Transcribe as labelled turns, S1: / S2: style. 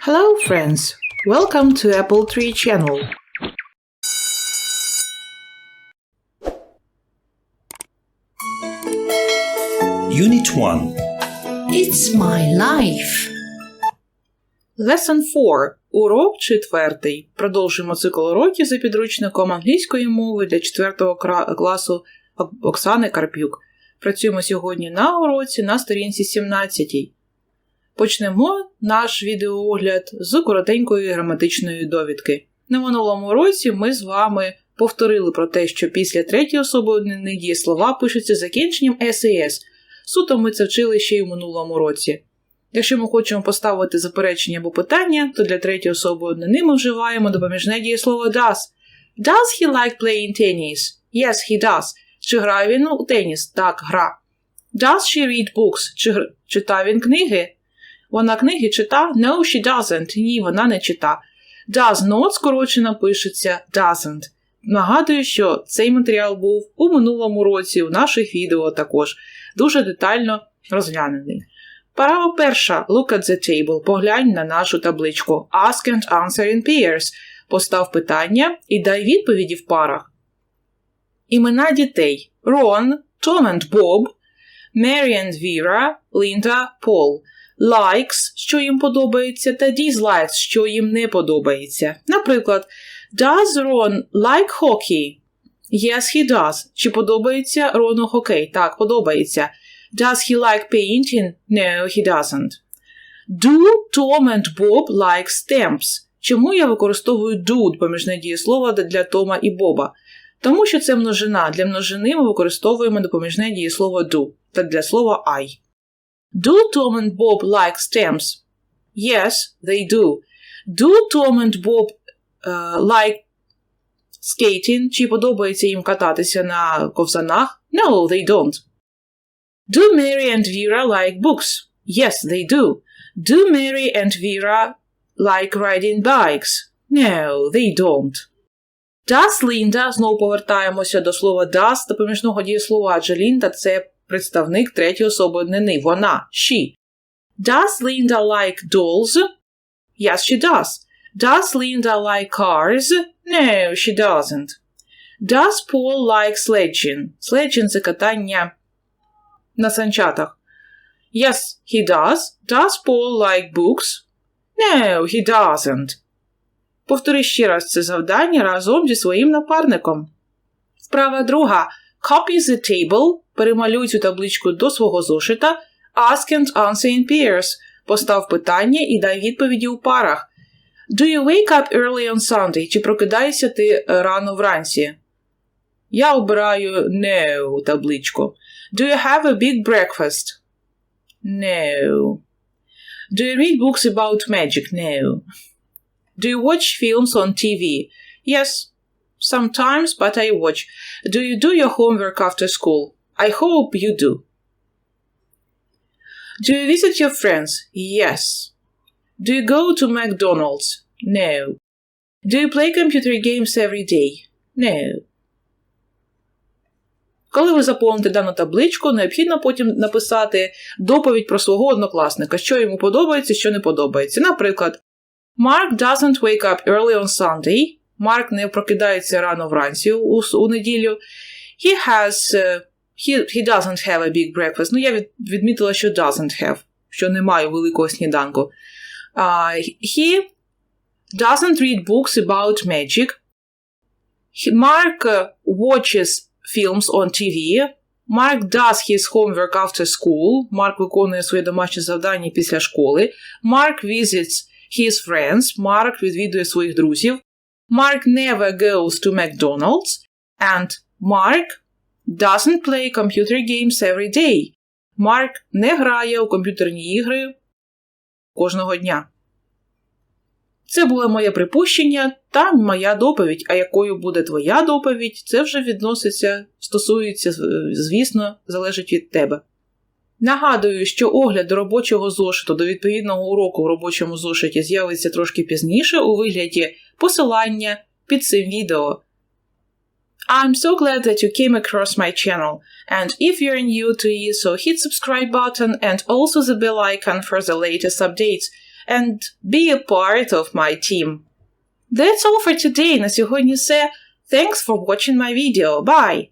S1: Hello, friends. Welcome to Apple Tree Channel.
S2: Unit 1
S3: It's my life.
S1: Lesson 4. Урок четвертий. Продовжуємо цикл уроків за підручником англійської мови для 4 кра- класу Оксани Карпюк. Працюємо сьогодні на уроці на сторінці 17. Почнемо наш відеоогляд з коротенької граматичної довідки. На минулому уроці ми з вами повторили про те, що після третьої особи однини дієслова пишуться закінченням «ес» Суто ми це вчили ще й у минулому році. Якщо ми хочемо поставити заперечення або питання, то для третьої особи однини ми вживаємо допоміжне дієслово does. Does he like playing tennis? Yes, he does. Чи грає він у теніс? Так, гра. Does she read books? Чи читає він книги? Вона книги чита? No, she doesn't. Ні, вона не чита. Does not скорочено пишеться doesn't. Нагадую, що цей матеріал був у минулому році у наших відео також дуже детально розглянений. Парава перша. Look at the table. Поглянь на нашу табличку. Ask and answer in pairs. Постав питання і дай відповіді в парах. Імена дітей: Ron, Tom and Bob, Mary and Vera, Linda, Paul. Likes, що їм подобається, та dislikes, що їм не подобається. Наприклад, Does Ron like hockey? Yes, he does. Чи подобається Рону хокей? Так, подобається. Does he like painting? No, he doesn't. Do Tom and Bob like stamps? Чому я використовую do поміжне дієслово для Тома і Боба? Тому що це множина. Для множини ми використовуємо допоміжне дієслово do та для слова I. Do Tom and Bob like stamps? Yes, they do. Do Tom and Bob uh, like skating? Чи подобається їм кататися на ковзанах? No, they don't. Do Mary and Vera like books? Yes, they do. Do Mary and Vera like riding bikes? No, they don't. Does Linda, знову повертаємося до слова does та поміжного дієслова, адже Лінда – це представник третьої особи однини. Вона, she. Does Linda like dolls? Yes, she does. Does Linda like cars? No, she doesn't. Does Paul like sledging? Sledging – це катання на санчатах. Yes, he does. Does Paul like books? No, he doesn't. Повтори ще раз це завдання разом зі своїм напарником. Вправа друга. Copy the table. Перемалюй цю табличку до свого зошита. Ask and answer in pairs. Постав питання і дай відповіді у парах. Do you wake up early on Sunday? Чи прокидаєшся ти е, рано вранці? Я обираю no табличку. Do you have a big breakfast? No. Do you read books about magic? No. Do you watch films on TV? Yes, sometimes, but I watch. Do you do your homework after school? I hope you do. Do you visit your friends? Yes. Do you go to McDonald's? No. Do you play computer games every day? No. Коли ви заповните дану табличку, необхідно потім написати доповідь про свого однокласника, що йому подобається, що не подобається. Наприклад, Mark doesn't wake up early on Sunday. Марк не прокидається рано вранці у, у неділю. He has uh, he, he doesn't have a big breakfast. Ну, я від, відмітила, що doesn't have, що немає великого сніданку. Uh, he doesn't read books about magic. Uh, watches films on TV. Mark does his homework after school. Марк виконує своє домашнє завдання після школи. Mark visits his friends. Марк відвідує своїх друзів. Mark never goes to McDonald's. And Mark doesn't play computer games every day. Марк не грає у комп'ютерні ігри кожного дня. Це було моє припущення та моя доповідь. А якою буде твоя доповідь, це вже відноситься, стосується, звісно, залежить від тебе. Нагадую, що огляд до робочого зошиту до відповідного уроку в робочому зошиті з'явиться трошки пізніше у вигляді посилання під цим відео. I'm so glad that you came across my channel, and if you're new to it, so hit subscribe button and also the bell icon for the latest updates. and be a part of my team. That's all for today. На сьогодні все. Thanks for watching my video. Bye!